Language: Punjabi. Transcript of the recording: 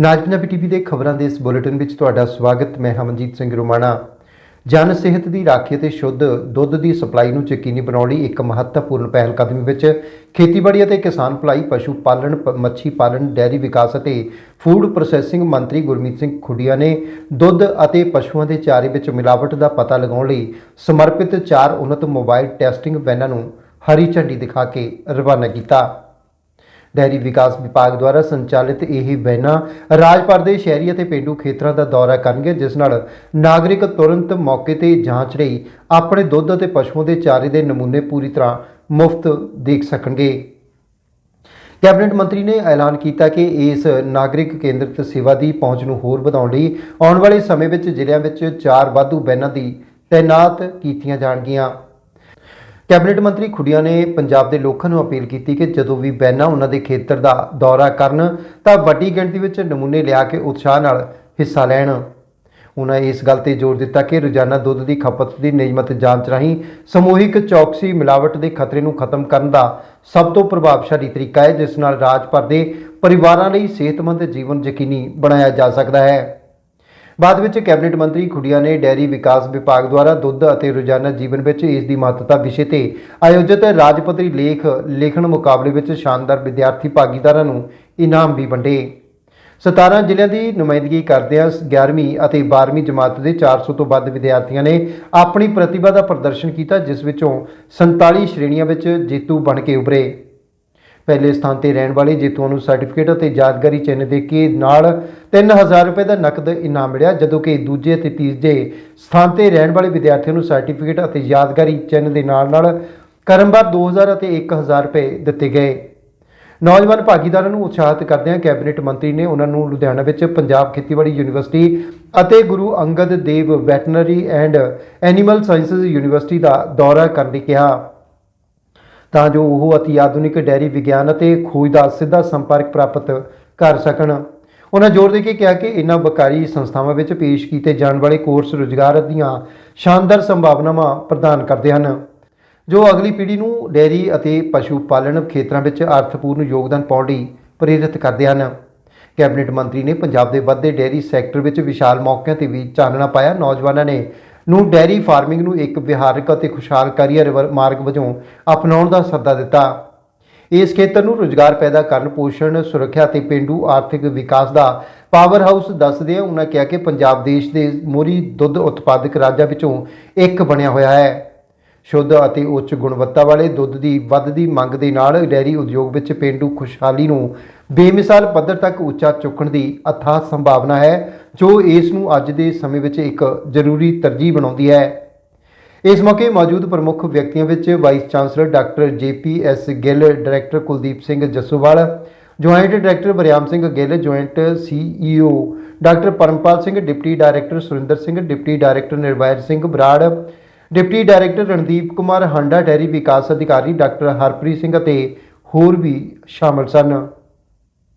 ਨਾਜ ਪੰਜਾਬੀ ਟੀਵੀ ਦੇ ਖਬਰਾਂ ਦੇ ਇਸ ਬੁਲੇਟਿਨ ਵਿੱਚ ਤੁਹਾਡਾ ਸਵਾਗਤ। ਮੈਂ ਹਮਨਜੀਤ ਸਿੰਘ ਰੋਮਾਣਾ। ਜਨ ਸਿਹਤ ਦੀ ਰਾਖੀ ਅਤੇ ਸ਼ੁੱਧ ਦੁੱਧ ਦੀ ਸਪਲਾਈ ਨੂੰ ਯਕੀਨੀ ਬਣਾਉਣ ਲਈ ਇੱਕ ਮਹੱਤਵਪੂਰਨ ਪਹਿਲ ਕਦਮੀ ਵਿੱਚ ਖੇਤੀਬਾੜੀ ਅਤੇ ਕਿਸਾਨ ਭਲਾਈ, ਪਸ਼ੂ ਪਾਲਣ, ਪ- ਮੱਛੀ ਪਾਲਣ, ਡੈਰੀ ਵਿਕਾਸ ਅਤੇ ਫੂਡ ਪ੍ਰੋਸੈਸਿੰਗ ਮੰਤਰੀ ਗੁਰਮੀਤ ਸਿੰਘ ਖੁੱਡੀਆ ਨੇ ਦੁੱਧ ਅਤੇ ਪਸ਼ੂਆਂ ਦੇ ਚਾਰੇ ਵਿੱਚ ਮਿਲਾਵਟ ਦਾ ਪਤਾ ਲਗਾਉਣ ਲਈ ਸਮਰਪਿਤ ਚਾਰ ਉન્નਤ ਮੋਬਾਈਲ ਟੈਸਟਿੰਗ ਵੈਨਾਂ ਨੂੰ ਹਰੀ ਝੰਡੀ ਦਿਖਾ ਕੇ ਰਵਾਨਾ ਕੀਤਾ। ਡੈਰੀ ਵਿਕਾਸ ਵਿਭਾਗ ਦੁਆਰਾ ਸੰਚਾਲਿਤ ਇਹ ਵੈਨਾਂ ਰਾਜ ਭਰ ਦੇ ਸ਼ਹਿਰੀ ਅਤੇ ਪੇਂਡੂ ਖੇਤਰਾਂ ਦਾ ਦੌਰਾ ਕਰਨਗੇ, ਜਿਸ ਨਾਲ ਨਾਗਰਿਕ ਤੁਰੰਤ ਮੌਕੇ ਤੇ ਜਾਂਚ ਲਈ ਆਪਣੇ ਦੁੱਧ ਅਤੇ ਪਸ਼ੂਆਂ ਦੇ ਚਾਰੇ ਦੇ ਨਮੂਨੇ ਪੂਰੀ ਤਰ੍ਹਾਂ ਮੁਫਤ ਦੇਖ ਸਕਣਗੇ। ਕੈਬਨਿਟ ਮੰਤਰੀ ਨੇ ਐਲਾਨ ਕੀਤਾ ਕਿ ਇਸ ਨਾਗਰਿਕ ਕੇਂਦਰਿਤ ਸੇਵਾ ਦੀ ਪਹੁੰਚ ਨੂੰ ਹੋਰ ਵਧਾਉਣ ਲਈ ਆਉਣ ਵਾਲੇ ਸਮੇਂ ਵਿੱਚ ਜ਼ਿਲ੍ਹਿਆਂ ਵਿੱਚ ਚਾਰ ਵਾਧੂ ਬੈਨਾਂ ਦੀ ਤਾਇਨਾਤ ਕੀਤੀਆਂ ਜਾਣਗੀਆਂ। ਕੈਬਨਿਟ ਮੰਤਰੀ ਖੁੱਡੀਆਂ ਨੇ ਪੰਜਾਬ ਦੇ ਲੋਕਾਂ ਨੂੰ ਅਪੀਲ ਕੀਤੀ ਕਿ ਜਦੋਂ ਵੀ ਬੈਨਾ ਉਹਨਾਂ ਦੇ ਖੇਤਰ ਦਾ ਦੌਰਾ ਕਰਨ, ਤਾਂ ਵੱਡੀ ਗਿਣਤੀ ਵਿੱਚ ਨਮੂਨੇ ਲਿਆ ਕੇ ਉਤਸ਼ਾਹ ਨਾਲ ਹਿੱਸਾ ਲੈਣ। ਉਹਨਾਂ ਇਸ ਗੱਲ ਤੇ ਜ਼ੋਰ ਦਿੱਤਾ ਕਿ ਰੋਜ਼ਾਨਾ ਦੁੱਧ ਦੀ ਖਪਤ ਦੀ ਨਿਯਮਤ ਜਾਂਚ ਰਾਹੀਂ ਸਮੂਹਿਕ ਚੌਕਸੀ ਮਿਲਾਵਟ ਦੇ ਖਤਰੇ ਨੂੰ ਖਤਮ ਕਰਨ ਦਾ ਸਭ ਤੋਂ ਪ੍ਰਭਾਵਸ਼ਾਲੀ ਤਰੀਕਾ ਹੈ, ਜਿਸ ਨਾਲ ਰਾਜ ਭਰ ਦੇ ਪਰਿਵਾਰਾਂ ਲਈ ਸਿਹਤਮੰਦ ਜੀਵਨ ਯਕੀਨੀ ਬਣਾਇਆ ਜਾ ਸਕਦਾ ਹੈ। ਬਾਅਦ ਵਿੱਚ ਕੈਬਨਿਟ ਮੰਤਰੀ ਖੁੱਡੀਆਂ ਨੇ ਡੈਰੀ ਵਿਕਾਸ ਵਿਭਾਗ ਦੁਆਰਾ ਦੁੱਧ ਅਤੇ ਰੋਜ਼ਾਨਾ ਜੀਵਨ ਵਿੱਚ ਇਸ ਦੀ ਮਹੱਤਤਾ ਵਿਸ਼ੇ ਤੇ ਆਯੋਜਿਤ ਰਾਜ ਪੱਧਰੀ ਲੇਖ ਲੇਖਣ ਮੁਕਾਬਲੇ ਵਿੱਚ ਸ਼ਾਨਦਾਰ ਵਿਦਿਆਰਥੀ ਭਾਗੀਦਾਰਾਂ ਨੂੰ ਇਨਾਮ ਵੀ ਵੰਡੇ। 17 ਜ਼ਿਲ੍ਹਿਆਂ ਦੀ ਨੁਮਾਇੰਦਗੀ ਕਰਦਿਆਂ 11ਵੀਂ ਅਤੇ 12ਵੀਂ ਜਮਾਤ ਦੇ 400 ਤੋਂ ਵੱਧ ਵਿਦਿਆਰਥੀਆਂ ਨੇ ਆਪਣੀ ਪ੍ਰਤਿਭਾ ਦਾ ਪ੍ਰਦਰਸ਼ਨ ਕੀਤਾ, ਜਿਸ ਵਿੱਚੋਂ 47 ਸ਼੍ਰੇਣੀਆਂ ਵਿੱਚ ਜੇਤੂ ਬਣ ਕੇ ਉਭਰੇ। ਪਹਿਲੇ ਸਥਾਨ ਤੇ ਰਹਿਣ ਵਾਲੇ ਜੇਤੂਆਂ ਨੂੰ ਸਰਟੀਫਿਕੇਟ ਅਤੇ ਯਾਦਗਾਰੀ ਚਿੰਨ੍ਹ ਦੇ ਕੇ ਨਾਲ 3000 ਰੁਪਏ ਦਾ ਨਕਦ ਇਨਾਮ ਮਿਲਿਆ, ਜਦੋਂ ਕਿ ਦੂਜੇ ਅਤੇ ਤੀਜੇ ਸਥਾਨ ਤੇ ਰਹਿਣ ਵਾਲੇ ਵਿਦਿਆਰਥੀਆਂ ਨੂੰ ਸਰਟੀਫਿਕੇਟ ਅਤੇ ਯਾਦਗਾਰੀ ਚਿੰਨ੍ਹ ਦੇ ਨਾਲ ਨਾਲ ਕਰਮਵਾਰ 2000 ਅਤੇ 1000 ਰੁਪਏ ਦਿੱਤੇ ਗਏ। ਨੌਜਵਾਨ ਭਾਗੀਦਾਰਾਂ ਨੂੰ ਉਤਸ਼ਾਹਿਤ ਕਰਦਿਆਂ ਕੈਬਨਿਟ ਮੰਤਰੀ ਨੇ ਉਹਨਾਂ ਨੂੰ ਲੁਧਿਆਣਾ ਵਿੱਚ ਪੰਜਾਬ ਖੇਤੀਬਾੜੀ ਯੂਨੀਵਰਸਿਟੀ ਅਤੇ Guru Angad Dev veterinary and animal sciences university ਦਾ ਦੌਰਾ ਕਰਨ ਲਈ ਕਿਹਾ। ਤਾਂ ਜੋ ਉਹ ਅਤੀ ਆਧੁਨਿਕ ਡੈਰੀ ਵਿਗਿਆਨ ਅਤੇ ਖੋਜ ਦਾ ਸਿੱਧਾ ਸੰਪਰਕ ਪ੍ਰਾਪਤ ਕਰ ਸਕਣ। ਉਹਨਾਂ ਜ਼ੋਰ ਦੇ ਕੇ ਕਿਹਾ ਕਿ ਇਨ੍ਹਾਂ ਵਕਾਰੀ ਸੰਸਥਾਵਾਂ ਵਿੱਚ ਪੇਸ਼ ਕੀਤੇ ਜਾਣ ਵਾਲੇ ਕੋਰਸ ਰੁਜ਼ਗਾਰ ਦੀਆਂ ਸ਼ਾਨਦਾਰ ਸੰਭਾਵਨਾਵਾਂ ਪ੍ਰਦਾਨ ਕਰਦੇ ਹਨ, ਜੋ ਅਗਲੀ ਪੀੜ੍ਹੀ ਨੂੰ ਡੈਰੀ ਅਤੇ ਪਸ਼ੂ ਪਾਲਣ ਖੇਤਰਾਂ ਵਿੱਚ ਅਰਥਪੂਰਨ ਯੋਗਦਾਨ ਪਾਉਣ ਲਈ ਪ੍ਰੇਰਿਤ ਕਰਦੇ ਹਨ। ਕੈਬਨਿਟ ਮੰਤਰੀ ਨੇ ਪੰਜਾਬ ਦੇ ਵੱਧਦੇ ਡੈਰੀ ਸੈਕਟਰ ਵਿੱਚ ਵਿਸ਼ਾਲ ਮੌਕਿਆਂ ਤੇ ਵੀ ਚਾਨਣਾ ਪਾਇਆ। ਨੌਜਵਾਨਾਂ ਨੇ ਨੂੰ ਡੈਰੀ ਫਾਰਮਿੰਗ ਨੂੰ ਇੱਕ ਵਿਹਾਰਕ ਅਤੇ ਖੁਸ਼ਹਾਲ ਕੈਰੀਅਰ ਵ- ਮਾਰਗ ਵਜੋਂ ਅਪਣਾਉਣ ਦਾ ਸੱਦਾ ਦਿੱਤਾ। ਇਸ ਖੇਤਰ ਨੂੰ ਰੁਜ਼ਗਾਰ ਪੈਦਾ ਕਰਨ, ਪੋਸ਼ਣ, ਸੁਰੱਖਿਆ ਅਤੇ ਪੇਂਡੂ ਆਰਥਿਕ ਵਿਕਾਸ ਦਾ ਪਾਵਰ ਹਾਊਸ ਦੱਸਦੇ ਆ ਉਹਨਾਂ ਕਿਹਾ ਕਿ ਪੰਜਾਬ ਦੇਸ਼ ਦੇ ਮੋਰੀ ਦੁੱਧ ਉਤਪਾਦਕ ਰਾਜਾਂ ਵਿੱਚੋਂ ਇੱਕ ਬਣਿਆ ਹੋਇਆ ਹੈ। ਸ਼ੁੱਧ ਅਤੇ ਉੱਚ ਗੁਣਵੱਤਾ ਵਾਲੇ ਦੁੱਧ ਦੀ ਵੱਧਦੀ ਮੰਗ ਦੇ ਨਾਲ ਡੈਰੀ ਉਦਯੋਗ ਵਿੱਚ ਪੇਂਡੂ ਖੁਸ਼ਹਾਲੀ ਨੂੰ ਬੇਮਿਸਾਲ ਪੱਧਰ ਤੱਕ ਉੱਚਾ ਚੁੱਕਣ ਦੀ ਅਥਾਹ ਸੰਭਾਵਨਾ ਹੈ, ਜੋ ਇਸ ਨੂੰ ਅੱਜ ਦੇ ਸਮੇਂ ਵਿੱਚ ਇੱਕ ਜ਼ਰੂਰੀ ਤਰਜੀਹ ਬਣਾਉਂਦੀ ਹੈ। ਇਸ ਮੌਕੇ ਮੌਜੂਦ ਪ੍ਰਮੁੱਖ ਵਿਅਕਤੀਆਂ ਵਿੱਚ vice chancellor doctor JPS Gill, director Kuldeep Singh Jassowal, joint director Bariam Singh Gill, joint CEO doctor Parampal Singh, deputy director Surinder Singh, deputy director Nirvair Singh Brar deputy director Randeep Kumar Handa, dairy ਵਿਕਾਸ ਅਧਿਕਾਰੀ ਡਾਕਟਰ ਹਰਪ੍ਰੀਤ ਸਿੰਘ ਅਤੇ ਹੋਰ ਵੀ ਸ਼ਾਮਲ ਸਨ।